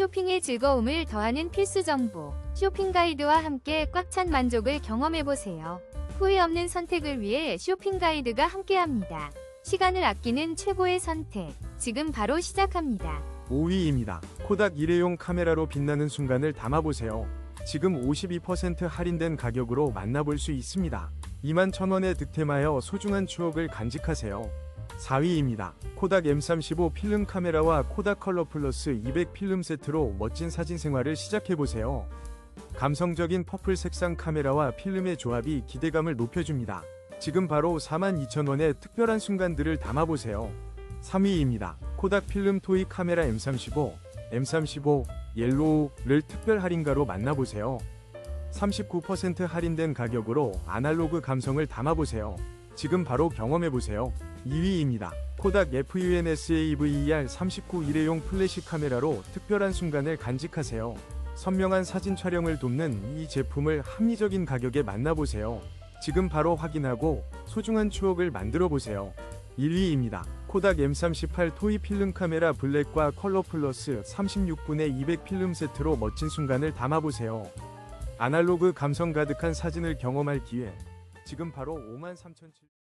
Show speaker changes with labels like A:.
A: 쇼핑의 즐거움을 더하는 필수 정보. 쇼핑 가이드와 함께 꽉 찬 만족을 경험해보세요. 후회 없는 선택을 위해 쇼핑 가이드가 함께합니다. 시간을 아끼는 최고의 선택. 지금 바로 시작합니다.
B: 5위입니다. 코닥 일회용 카메라로 빛나는 순간을 담아보세요. 지금 52% 할인된 가격으로 만나볼 수 있습니다. 2만 1000원에 득템하여 소중한 추억을 간직하세요. 4위입니다. 코닥 M35 필름 카메라와 코닥 컬러 플러스 200 필름 세트로 멋진 사진 생활을 시작해보세요. 감성적인 퍼플 색상 카메라와 필름의 조합이 기대감을 높여줍니다. 지금 바로 42,000원의 특별한 순간들을 담아보세요. 3위입니다. 코닥 필름 토이 카메라 M35, M35 옐로우를 특별 할인가로 만나보세요. 39% 할인된 가격으로 아날로그 감성을 담아보세요. 지금 바로 경험해보세요. 2위입니다. 코닥 FUNSAVER 39 일회용 플래시 카메라로 특별한 순간을 간직하세요. 선명한 사진 촬영을 돕는 이 제품을 합리적인 가격에 만나보세요. 지금 바로 확인하고 소중한 추억을 만들어 보세요. 1위입니다. 코닥 M38 토이 필름 카메라 블랙과 컬러 플러스 36분의 200 필름 세트로 멋진 순간을 담아보세요. 아날로그 감성 가득한 사진을 경험할 기회. 지금 바로 53,700